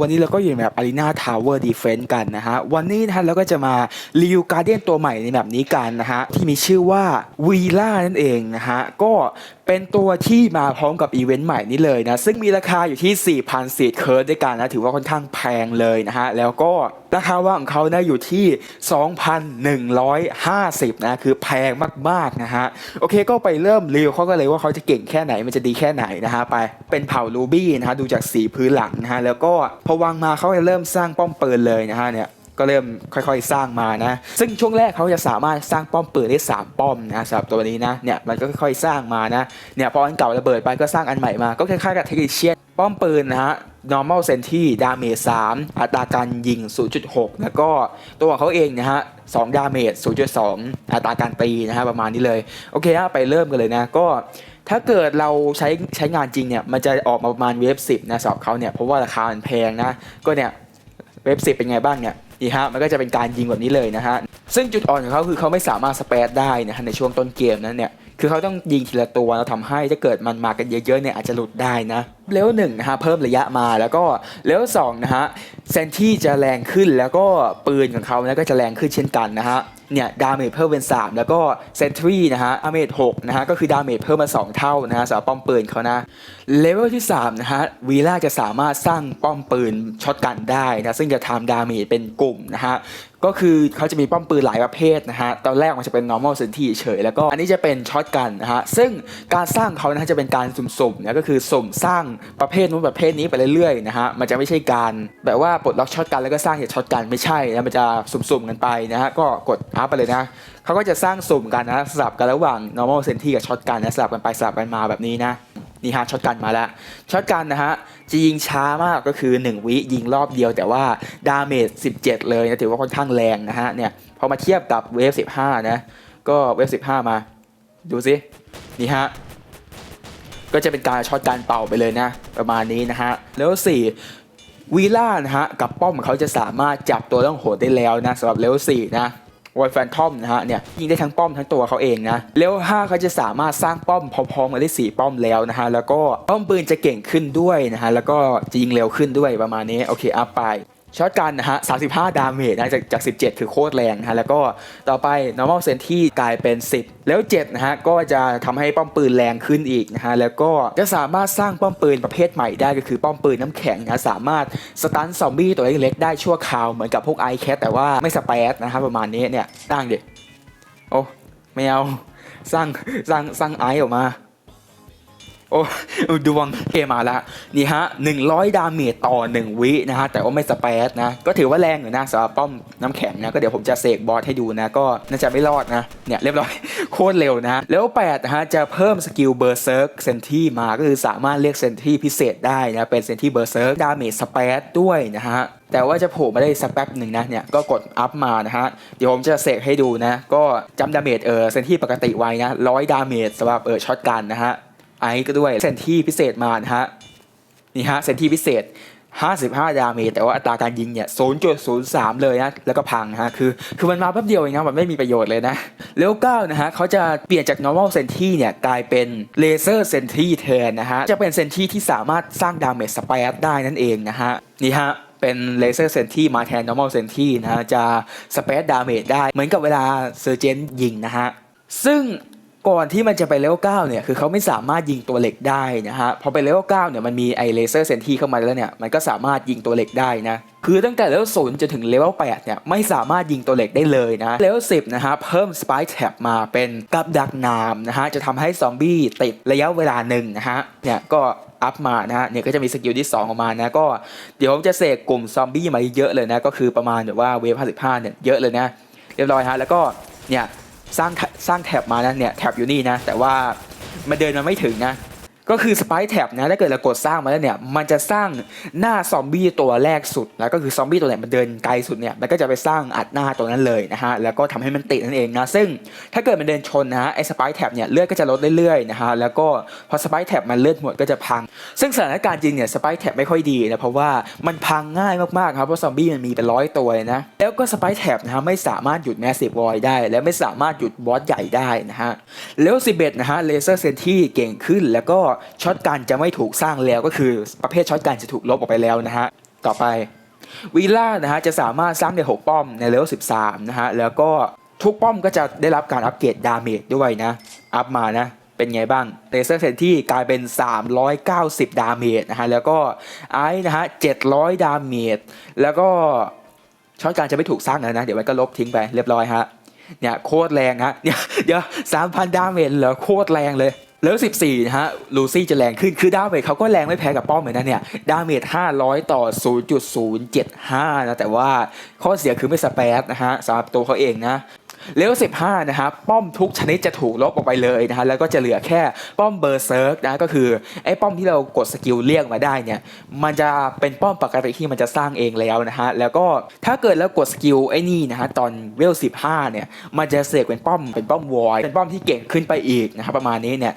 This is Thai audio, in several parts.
วันนี้เราก็อยู่ในแบบ Arena Tower Defense กันนะฮะ วันนี้นะฮะเราก็จะมารีวิวการเดียนตัวใหม่ในแบบนี้กันนะฮะ ที่มีชื่อว่าวีล่านั่นเองนะฮะ ก็เป็นตัวที่มาพร้อมกับอีเวนต์ใหม่นี้เลยนะ ซึ่งมีราคาอยู่ที่ 4,000ซีดเคิร์ดด้วยกันนะ ถือว่าค่อนข้างแพงเลยนะฮะ แล้วก็ราคาว่าของเขานะอยู่ที่ 2,150 นะ คือแพงมากๆนะฮะ โอเคก็ไปเริ่มรีวิวเขาก็เลยว่าเขาจะเก่งแค่ไหนมันจะดีแค่ไหนนะฮะ ไปเป็นเผ่ารูบี้นะฮะ ดูจากสีพื้นหลังนะฮะ แล้วก็พอวางมาเขาจะเริ่มสร้างป้อมปืนเลยนะฮะเนี่ย ก็เริ่มค่อยๆ สร้างมานะ ซึ่งช่วงแรกเขาจะสามารถสร้างป้อมปืนได้ 3 ป้อมนะสำหรับตัวนี้นะเนี่ยมันก็ค่อยๆสร้างมานะเนี่ยพออันเก่าระเบิดไปก็สร้างอันใหม่มา ก็คล้ายๆกับเทคนิคเชียนป้อมปืนนะฮะ normal sentry ดาเมจ3อัตราการยิง 0.6 แล้วก็ตัวของเขาเองนะฮะ2ดาเมจ0.2 อัตราการตีนะฮะประมาณนี้เลย โอเคฮะไปเริ่มกันเลยนะ ก็ถ้าเกิดเราใช้ใช้งานจริงเนี่ย มันจะออกมาประมาณเวฟ10 นะสำหรับเขาเนี่ย เพราะว่าราคามันแพงนะ ก็เนี่ย เว็บสิบเป็นไงบ้างเนี่ย นี่ฮะมันก็จะเป็นการยิงแบบนี้เลยนะฮะซึ่งจุดอ่อนของเขาคือเขาไม่สามารถสเปซได้นะฮะในช่วงต้นเกมนั้นเนี่ย คือเขาต้องยิงทีละตัวแล้วทำให้ถ้าเกิดมันมากันเยอะๆเนี่ยอาจจะหลุดได้นะเลเวลหนึ่งนะฮะเพิ่มระยะมาแล้วก็เลเวลสองนะฮะเซนที่จะแรงขึ้นแล้วก็ปืนของเขาเนะก็จะแรงขึ้นเช่นกันนะฮะเนี่ยดาเมจเพิ่มเป็น 3 แล้วก็เซนทรีนะฮะดาเมจ6นะฮะก็คือดาเมจเพิ่มมา 2 เท่านะฮะสำหรับป้อมปืนเขานะเลเวลที่3นะฮะวีล่าจะสามารถสร้างป้อมปืนช็อตกันได้นะซึ่งจะทำดาเมจเป็นกลุ่มนะฮะ ก็คือเขาจะมีป้อมปืนหลายประเภทนะฮะ ตอนแรกมันจะเป็น normal เซนที่เฉย แล้วก็อันนี้จะเป็นช็อตกันนะฮะ ซึ่งการสร้างเขานะฮะจะเป็นการสุ่มๆนะก็คือสุ่มสร้างประเภทนู้นประเภทนี้ไปเรื่อยๆนะฮะ มันจะไม่ใช่การแบบว่าปลดล็อกช็อตกันแล้วก็สร้างเหตุช็อตกันไม่ใช่นะมันจะสุ่มๆกันไปนะฮะ ก็กดอัพไปเลยนะเขาก็จะสร้างสุ่มกันนะสลับกันระหว่าง normal เซนที่กับช็อตกันนะสลับกันไปสลับกันมาแบบนี้นะ นี่ฮะช็อตกันมาแล้วช็อตกันนะฮะจะยิงช้ามากก็คือ 1 วิยิงรอบเดียว แต่ว่าดาเมจ17 เลยนะถือว่าค่อนข้างแรงนะฮะเนี่ยพอมาเทียบกับเวฟ15 นะ ก็เวฟ15 มา ดูสินี่ฮะก็จะเป็นการช็อตกันเป่าไปเลยนะประมาณนี้นะฮะแล้วสี่วีล่านะฮะกับป้อมของเขาจะสามารถจับตัวต้องโหดได้แล้วนะสำหรับเลเวลสี่นะ วอลแฟนทอมนะฮะเนี่ยยิงได้ทั้งป้อมทั้งตัวเขาเองนะเลเวลห้าเขาจะสามารถสร้างป้อมพร้อมๆกันได้สี่ป้อมแล้วนะฮะแล้วก็ป้อมปืนจะเก่งขึ้นด้วยนะฮะแล้วก็จะยิงเร็วขึ้นด้วยประมาณนี้โอเคอัพไป ช็อตกันนะฮะ 35 ดาเมจนะจากจาก 17 คือโคตรแรงนะฮะ แล้วก็ต่อไป normal s e n ที่กลายเป็น 10 แล้ว 7 นะฮะ ก็จะทำให้ป้อมปืนแรงขึ้นอีกนะฮะ แล้วก็จะสามารถสร้างป้อมปืนประเภทใหม่ได้ก็คือป้อมปืนน้ำแข็งนะสามารถสตันซอมบี้ตัวเล็กๆได้ชั่วคราวเหมือนกับพวกไอแคทแต่ว่าไม่สเปซนะฮะประมาณนี้เนี่ยตั้งดิโอ้ไม่เอาสร้างสร้างสร้างไอออกมา อ้ดวงเกมมาแล้วนี่ฮะ100ดาเมจต่อ1วินะฮะแต่ว่าไม่สเปซนะ ก็ถือว่าแรงอยู่นะสำหรับป้อมน้ำแข็งนะก็เดี๋ยวผมจะเสกบอสให้ดูนะ ก็น่าจะไม่รอดนะเนี่ยเรียบร้อยโคตรเร็วนะแล้ว8นะฮะจะเพิ่มสกิลเบอร์เซิร์กเซนที่มาก็คือสามารถเรียกเซนที่พิเศษได้นะเป็นเซนที่เบอร์เซิร์กดาเมจสเปซด้วยนะฮะแต่ว่าจะโผล่มาได้สักแป๊บหนึ่งนะเนี่ยก็กดอัพมานะฮะเดี๋ยวผมจะเสกให้ดูนะ ก็จำดาเมจเออเซนที่ปกติไว้นะร้อยดาเมจสำหรับเออช็อตกันนะฮะ ไอซ์ก็ด้วยเซนที่พิเศษมานะฮะนี่ฮะเซนที่พิเศษ 55 ดาเมจแต่ว่าอัตราการยิงเนี่ย 0.03 เลยนะ แล้วก็พังฮะ คือ คือมันมาแป๊บเดียวเองนะ มันไม่มีประโยชน์เลยนะ เลเวล9นะฮะเขาจะเปลี่ยนจาก normal sentry เนี่ย กลายเป็น laser sentry แทนนะฮะ จะเป็น sentry ที่สามารถสร้างดาเมจสเปซได้นั่นเองนะฮะ นี่ฮะเป็น laser sentry มาแทน normal sentry นะฮะ จะสเปซดาเมจได้เหมือนกับเวลาเซอร์เจนยิงนะฮะ ซึ่ง ก่อนที่มันจะไปเลเวล9เนี่ยคือเขาไม่สามารถยิงตัวเหล็กได้นะฮะพอไปเลเวล9เนี่ยมันมีไอเลเซอร์เซนที่เข้ามาแล้วเนี่ยมันก็สามารถยิงตัวเหล็กได้นะคือตั้งแต่เลเวล0จนถึงเลเวล8เนี่ยไม่สามารถยิงตัวเหล็กได้เลยนะเลเวล10นะฮะเพิ่มสไปค์แท็บมาเป็นกับดักนามนะฮะจะทำให้ซอมบี้ติดระยะเวลาหนึ่งนะฮะเนี่ยก็อัพมานะฮะเนี่ยก็จะมีสกิลที่ 2 ออกมานะก็เดี๋ยวผมจะเสกกลุ่มซอมบี้มาเยอะเลยนะก็คือประมาณแบบว่าเวฟ55เนี่ยเยอะเลยนะเรียบร้อยฮะแล้วก็เนี่ย สร้างสร้างแท็บมานะเนี่ยแท็บอยู่นี่นะ แต่ว่ามันเดินมาไม่ถึงนะ ก็คือสไปแท็บนะถ้าเกิดเรากดสร้างมาแล้วเนี่ยมันจะสร้างหน้าซอมบี้ตัวแรกสุดแล้วก็คือซอมบี้ตัวไหนมันเดินไกลสุดเนี่ยมันก็จะไปสร้างอัดหน้าตัวนั้นเลยนะฮะแล้วก็ทำให้มันติดนั่นเองนะซึ่งถ้าเกิดมันเดินชนนะฮะไอ้สไปแท็บเนี่ยเลือดก็จะลดเรื่อยๆนะฮะแล้วก็พอสไปแท็บมันเลือดหมดก็จะพัง ซึ่งสถานการณ์จริงเนี่ยสไปแท็บไม่ค่อยดีนะเพราะว่ามันพังง่ายมากๆครับเพราะซอมบี้มันมีเป็นร้อยตัวนะแล้วก็สไปแท็บนะฮะไม่สามารถหยุดแมสซีฟวอยได้และไม่สามารถหยุดบอสใหญ่ได้นะฮะแล้ว11นะฮะเลเซอร์เซนที่เก่งขึ้นแล้วก็ช็อตกันจะไม่ถูกสร้างแล้วก็คือประเภทช็อตกันจะถูกลบออกไปแล้วนะฮะต่อไปวีล่านะฮะจะสามารถสร้างได้ 6 ป้อมในเลเวล13 นะฮะ แล้วก็ทุกป้อมก็จะได้รับการอัปเกรดดาเมจด้วยนะ อัพมานะ เป็นไงบ้างเลเซอร์เซนที่กลายเป็น 390 ดาเมจนะฮะ แล้วก็ไอซ์นะฮะ 700 ดาเมจแล้วก็ช็อตการจะไม่ถูกสร้างแล้วนะ เดี๋ยวมันก็ลบทิ้งไปเรียบร้อยฮะเนี่ยโคตรแรงฮะเนี่ยเดี๋ยวสามพันดาเมจเหรอโคตรแรงเลย แล้ว 14 นะฮะ ลูซี่จะแรงขึ้น คือดาเมจเขาก็แรงไม่แพ้กับป้อมเหมือนนั้นเนี่ย ดาเมจ 500 ต่อ 0.075 นะ แต่ว่าข้อเสียคือไม่สเปซนะฮะสำหรับตัวเขาเองนะเลเวล15 นะครับ ป้อมทุกชนิดจะถูกลบออกไปเลยนะฮะ แล้วก็จะเหลือแค่ป้อมเบอร์เซิร์กนะ ก็คือ ไอ้ป้อมที่เรากดสกิลเรียกมาได้เนี่ย มันจะเป็นป้อมปกติที่มันจะสร้างเองแล้วนะฮะ แล้วก็ถ้าเกิดแล้วกดสกิลไอ้นี่นะฮะ ตอนเวล 15 เนี่ย มันจะเสกเป็นป้อม เป็นป้อมวอย เป็นป้อมที่เก่งขึ้นไปอีกนะครับประมาณนี้เนี่ย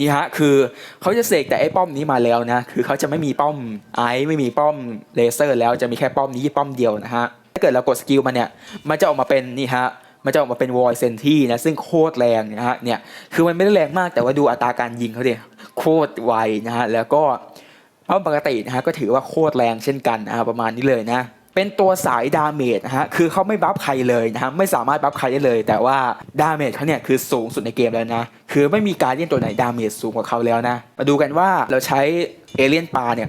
นี่ฮะคือเขาจะเสกแต่ไอ้ป้อมนี้มาแล้วนะคือเขาจะไม่มีป้อมไอไม่มีป้อมเลเซอร์ แล้วจะมีแค่ป้อมนี้ป้อมเดียวนะฮะถ้าเกิดเรากดสกิลมันเนี่ยมันจะออกมาเป็นนี่ฮะมันจะออกมาเป็นวอยเซนที่นะซึ่งโคตรแรงนะฮะเนี่ยคือมันไม่ได้แรงมากแต่ว่าดูอัตราการยิงเขาดิโคตรไวนะฮะแล้วก็ป้อมปกตินะฮะก็ถือว่าโคตรแรงเช่นกันนะฮะประมาณนี้เลยนะ เป็นตัวสายดาเมจนะฮะ คือเขาไม่บัฟใครเลยนะฮะ ไม่สามารถบัฟใครได้เลย แต่ว่าดาเมจเขาเนี่ยคือสูงสุดในเกมแล้วนะ คือไม่มีการเล่นตัวไหนดาเมจสูงกว่าเขาแล้วนะ มาดูกันว่าเราใช้เอเลียนปลาเนี่ย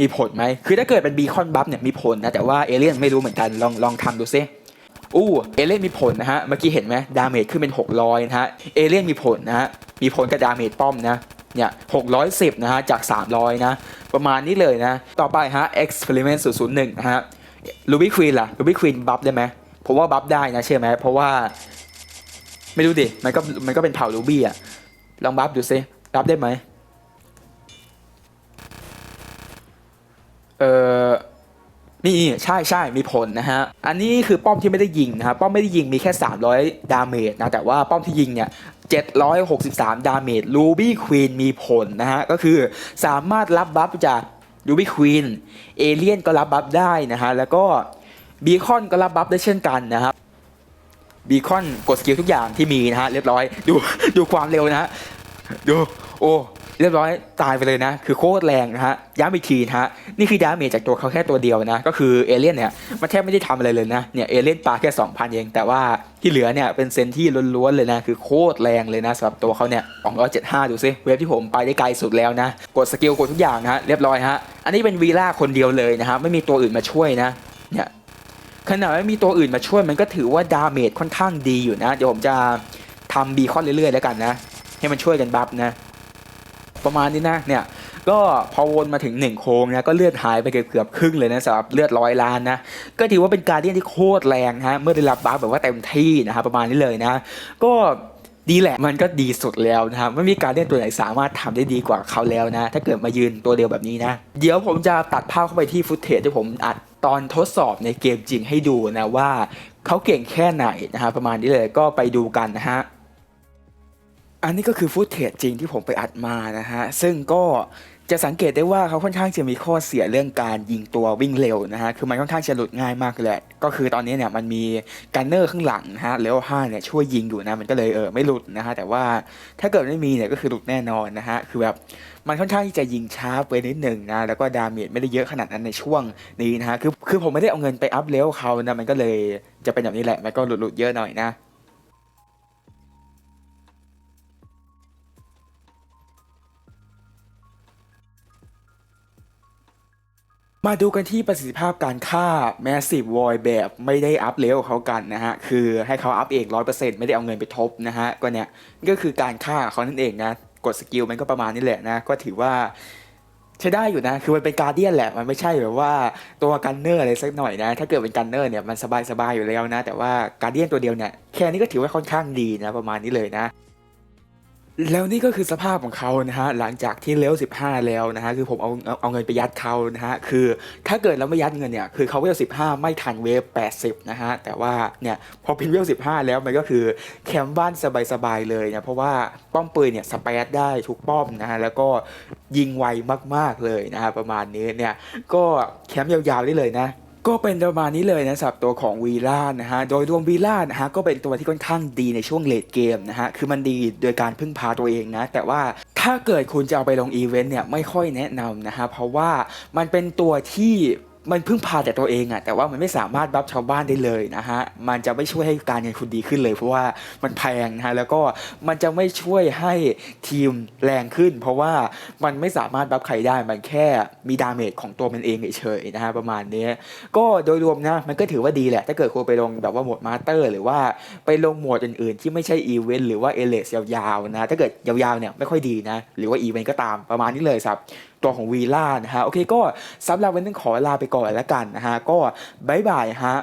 มีผลไหม คือถ้าเกิดเป็นบีคอนบัฟเนี่ยมีผลนะ แต่ว่าเอเลียนไม่รู้เหมือนกัน ลองลองทำดูซิอู้เอเลียนมีผลนะฮะ เมื่อกี้เห็นไหมดาเมจขึ้นเป็น 600 นะฮะ เอเลียนมีผลนะฮะ มีผลกับดาเมจป้อมนะเนี่ย610 นะฮะ จาก 300 นะ ประมาณนี้เลยนะ ต่อไปฮะ experiment 001 นะฮะ ลูบี้ควีนล่ะลูบี้ควีนบัฟได้ไหมผมว่าบัฟได้นะเชื่อไหมเพราะว่า ไม่รู้ดิมันก็มันก็เป็นเผ่าลูบี้อะลองบัฟดูซิบัฟได้ไหมเออนี่ใช่ใช่มีผลนะฮะ อันนี้คือป้อมที่ไม่ได้ยิงนะครับป้อมไม่ได้ยิงมีแค่ 300 ดาเมจนะ แต่ว่าป้อมที่ยิงเนี่ย 763 ดาเมจลูบี้ควีนมีผลนะฮะ ก็คือสามารถรับบัฟจาก ดูบี้ควีนเอเลียนก็รับบัฟได้นะฮะ แล้วก็บีคอนก็รับบัฟได้เช่นกันนะครับบีคอนกดสกิลทุกอย่างที่มีนะฮะเรียบร้อย ดูดูความเร็วนะฮะดูโอ้ เรียบร้อยตายไปเลยนะ คือโคตรแรงนะฮะย้ำอีกทีนะฮะนี่คือดาเมจจากตัวเขาแค่ตัวเดียวนะ ก็คือเอเลี่ยนเนี่ยมันแทบไม่ได้ทำอะไรเลยนะเนี่ยเอเลี่ยนปาแค่ 2,000 เอง แต่ว่าที่เหลือเนี่ยเป็นเซนที่ล้วนๆเลยนะ คือโคตรแรงเลยนะสำหรับตัวเขาเนี่ย275 ดูซิเวฟที่ผมไปได้ไกลสุดแล้วนะ กดสกิลกดทุกอย่างนะฮะเรียบร้อยฮะอันนี้เป็นวีล่าคนเดียวเลยนะฮะไม่มีตัวอื่นมาช่วยนะเนี่ยขนาดไม่มีตัวอื่นมาช่วยมันก็ถือว่าดาเมจค่อนข้างดีอยู่นะ เดี๋ยวผมจะทำบีคอนเรื่อยๆแล้วกันนะ ให้มันช่วยกันบัฟนะ ประมาณนี้นะเนี่ยก็พอวนมาถึงหนึ่งโค้งนะก็เลือดหายไปเกือบครึ่งเลยนะสำหรับเลือดร้อยล้านนะก็ถือว่าเป็นการเดียนที่โคตรแรงฮะเมื่อได้รับบัฟแบบว่าเต็มที่นะครับประมาณนี้เลยนะ ก็ดีแหละมันก็ดีสุดแล้วนะครับไม่มีการเล่นตัวไหนสามารถทำได้ดีกว่าเขาแล้วนะ ถ้าเกิดมายืนตัวเดียวแบบนี้นะ เดี๋ยวผมจะตัดภาพเข้าไปที่ฟุตเทจที่ผมอัดตอนทดสอบในเกมจริงให้ดูนะว่าเขาเก่งแค่ไหนนะฮะประมาณนี้เลยก็ไปดูกันนะฮะ อันนี้ก็คือฟุตเทจจริงที่ผมไปอัดมานะฮะ ซึ่งก็จะสังเกตได้ว่าเขาค่อนข้างจะมีข้อเสียเรื่องการยิงตัววิ่งเร็วนะฮะ คือมันค่อนข้างจะหลุดง่ายมากเลย ก็คือตอนนี้เนี่ยมันมีกันเนอร์ข้างหลังนะฮะเลเวลห้าเนี่ยช่วยยิงอยู่นะ มันก็เลยเออไม่หลุดนะฮะ แต่ว่าถ้าเกิดไม่มีเนี่ยก็คือหลุดแน่นอนนะฮะ คือแบบมันค่อนข้างที่จะยิงช้าไปนิดหนึ่งนะ แล้วก็ดาเมจไม่ได้เยอะขนาดนั้นในช่วงนี้นะฮะ คือคือผมไม่ได้เอาเงินไปอัพเลเวลเขานะ มันก็เลยจะเป็นแบบนี้แหละ มันก็หลุดๆเยอะหน่อยนะ มาดูกันที่ประสิทธิภาพการฆ่า Massive Void แบบไม่ได้อัพเลเวลเขากันนะฮะ คือให้เขาอัพเองร้อยเปอร์เซ็นต์ไม่ได้เอาเงินไปทบนะฮะ ก็เนี่ยก็คือการฆ่าเขานั่นเองนะ กดสกิลมันก็ประมาณนี้แหละนะ ก็ถือว่าใช้ได้อยู่นะ คือมันเป็นการเดียนแหละ มันไม่ใช่แบบว่าตัวกันเนอร์อะไรสักหน่อยนะ ถ้าเกิดเป็นกันเนอร์เนี่ยมันสบายๆอยู่แล้วนะ แต่ว่าการเดียนตัวเดียวเนี่ย แค่นี้ก็ถือว่าค่อนข้างดีนะ ประมาณนี้เลยนะ แล้วนี่ก็คือสภาพของเขานะฮะหลังจากที่เลเว15 แล้วนะฮะคือผมเอาเอาเอาเงินไปยัดเขานะฮะคือถ้าเกิดเราไม่ยัดเงินเนี่ยคือเขาเวล15 ไม่ทันเวฟ80นะฮะแต่ว่าเนี่ยพอเป็นเวล15 แล้วมันก็คือแคมป์บ้านสบายๆเลยนะเพราะว่าป้อมปืนเนี่ยสเปซได้ทุกป้อมนะฮะแล้วก็ยิงไวมากๆเลยนะฮะประมาณนี้เนี่ยก็แคมป์ยาวๆได้เลยนะ ก็เป็นประมาณนี้เลยนะสำหรับตัวของวีล่านะฮะโดยรวมวีล่านะฮะก็เป็นตัวที่ค่อนข้างดีในช่วงเลดเกมนะฮะคือมันดีโดยการพึ่งพาตัวเองนะ แต่ว่าถ้าเกิดคุณจะเอาไปลงอีเวนต์เนี่ยไม่ค่อยแนะนำนะฮะเพราะว่ามันเป็นตัวที่ มันพึ่งพาแต่ตัวเองอะแต่ว่ามันไม่สามารถบัฟชาวบ้านได้เลยนะฮะมันจะไม่ช่วยให้การเงินคุณดีขึ้นเลย เพราะว่ามันแพงนะฮะแล้วก็มันจะไม่ช่วยให้ทีมแรงขึ้น เพราะว่ามันไม่สามารถบัฟใครได้มันแค่มีดาเมจของตัวมันเองเฉยๆนะฮะประมาณนี้ก็โดยรวมนะมันก็ถือว่าดีแหละ ถ้าเกิดคุณไปลงแบบว่าหมดมาสเตอร์ หรือว่าไปลงหมวดอื่นๆ ที่ไม่ใช่อีเวนต์หรือว่าเอเลสยาวๆนะถ้าเกิดยาวๆเนี่ยไม่ค่อยดีนะหรือว่าอีเวนต์ก็ตามประมาณนี้เลยครับ ตัวของวีล่านะฮะโอเคก็สำหรับวันนี้ขอลาไปก่อนแล้วกันนะฮะก็บายบายฮะ